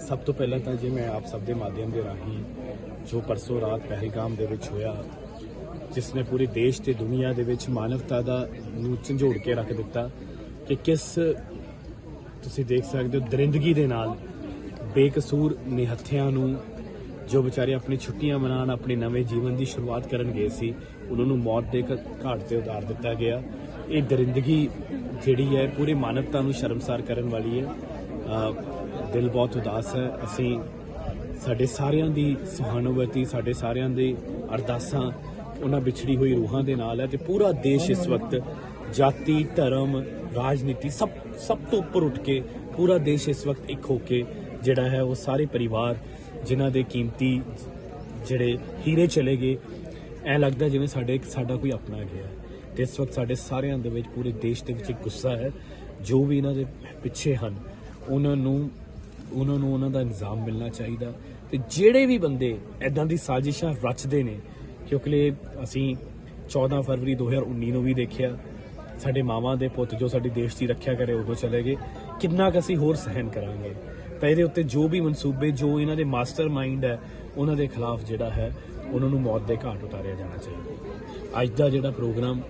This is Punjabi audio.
ਸਭ ਤੋਂ ਪਹਿਲਾਂ ਤਾਂ ਜੀ ਮੈਂ ਆਪ ਸਭ ਦੇ ਮਾਧਿਅਮ ਦੇ ਰਾਹੀਂ ਜੋ ਪਰਸੋਂ ਰਾਤ ਪਹਿਲਗਾਮ ਦੇ ਵਿੱਚ ਹੋਇਆ, ਜਿਸ ਨੇ ਪੂਰੇ ਦੇਸ਼ ਤੇ ਦੁਨੀਆ ਦੇ ਵਿੱਚ ਮਾਨਵਤਾ ਦਾ ਨੂੰ ਝੰਜੋੜ ਕੇ ਰੱਖ ਦਿੱਤਾ ਕਿ ਕਿਸ, ਤੁਸੀਂ ਦੇਖ ਸਕਦੇ ਹੋ ਦਰਿੰਦਗੀ ਦੇ ਨਾਲ ਬੇਕਸੂਰ ਨਿਹੱਥਿਆਂ ਨੂੰ ਜੋ ਵਿਚਾਰੇ ਆਪਣੀ ਛੁੱਟੀਆਂ ਮਨਾਉਣ, ਆਪਣੇ ਨਵੇਂ ਜੀਵਨ ਦੀ ਸ਼ੁਰੂਆਤ ਕਰਨ ਗਏ ਸੀ, ਉਹਨਾਂ ਨੂੰ ਮੌਤ ਦੇ ਘ- ਘਾਟ ਤੇ ਉਤਾਰ ਦਿੱਤਾ ਗਿਆ। ਇਹ ਦਰਿੰਦਗੀ ਜਿਹੜੀ ਹੈ, ਪੂਰੀ ਮਾਨਵਤਾ ਨੂੰ ਸ਼ਰਮਸਾਰ ਕਰਨ ਵਾਲੀ ਹੈ। ਦਿਲ ਬਹੁਤ ਉਦਾਸ ਹੈ ਅਸੀਂ ਸਾਡੇ ਸਾਰਿਆਂ ਦੀ ਸਹਾਨੁਭੂਤੀ, ਸਾਡੇ ਸਾਰਿਆਂ ਦੇ ਅਰਦਾਸਾਂ, ਉਹਨਾਂ ਵਿਛੜੀ ਹੋਈ ਰੂਹਾਂ ਦੇ ਨਾਲ ਹੈ ਤੇ ਪੂਰਾ ਦੇਸ਼ ਇਸ ਵਕਤ ਜਾਤੀ, ਧਰਮ, ਰਾਜਨੀਤੀ ਸਭ ਸਭ ਤੋਂ ਉੱਪਰ ਉੱਠ ਕੇ ਪੂਰਾ ਦੇਸ਼ ਇਸ ਵਕਤ ਇੱਕ ਹੋ ਕੇ ਜਿਹੜਾ ਹੈ ਉਹ ਸਾਰੇ ਪਰਿਵਾਰ ਜਿਨ੍ਹਾਂ ਦੇ ਕੀਮਤੀ ਜਿਹੜੇ ਹੀਰੇ ਚਲੇ ਗਏ, ਐ ਲੱਗਦਾ ਜਿਵੇਂ ਸਾਡੇ ਸਾਡਾ ਕੋਈ ਆਪਣਾ ਗਿਆ ਹੈ। ਤੇ ਇਸ ਵਕਤ ਸਾਡੇ ਸਾਰਿਆਂ ਦੇ ਵਿੱਚ ਪੂਰੇ ਦੇਸ਼ ਦੇ ਵਿੱਚ ਇੱਕ ਗੁੱਸਾ ਹੈ ਜੋ ਵੀ ਇਹਨਾਂ ਦੇ ਪਿੱਛੇ ਹਨ ਉਹਨਾਂ ਨੂੰ ਉਹਨਾਂ ਨੂੰ ਉਹਨਾਂ ਦਾ ਇਨਜ਼ਾਮ ਮਿਲਣਾ ਚਾਹੀਦਾ। ਤੇ ਜਿਹੜੇ ਵੀ ਬੰਦੇ ਐਦਾਂ ਦੀ ਸਾਜ਼ਿਸ਼ਾਂ ਰਚਦੇ ਨੇ, ਕਿਉਂਕਿ ਅਸੀਂ 14 ਫਰਵਰੀ 2019 ਨੂੰ ਵੀ ਦੇਖਿਆ, ਸਾਡੇ ਮਾਵਾਂ ਦੇ ਪੁੱਤ ਜੋ ਸਾਡੀ ਦੇਸ਼ ਦੀ ਰੱਖਿਆ ਕਰੇ ਉਦੋਂ ਚਲੇ ਗਏ। ਕਿੰਨਾ ਕੁ ਅਸੀਂ ਹੋਰ ਸਹਿਨ ਕਰਾਂਗੇ? ਤਾਂ ਇਹਦੇ ਉੱਤੇ ਜੋ ਵੀ ਮਨਸੂਬੇ, ਜੋ ਇਹਨਾਂ ਦੇ ਮਾਸਟਰ ਮਾਈਂਡ ਹੈ, ਉਹਨਾਂ ਦੇ ਖਿਲਾਫ ਜਿਹੜਾ ਹੈ, ਉਹਨਾਂ ਨੂੰ ਮੌਤ ਦੇ ਘਾਟ ਉਤਾਰਿਆ ਜਾਣਾ ਚਾਹੀਦਾ। ਅੱਜ ਦਾ ਜਿਹੜਾ ਪ੍ਰੋਗਰਾਮ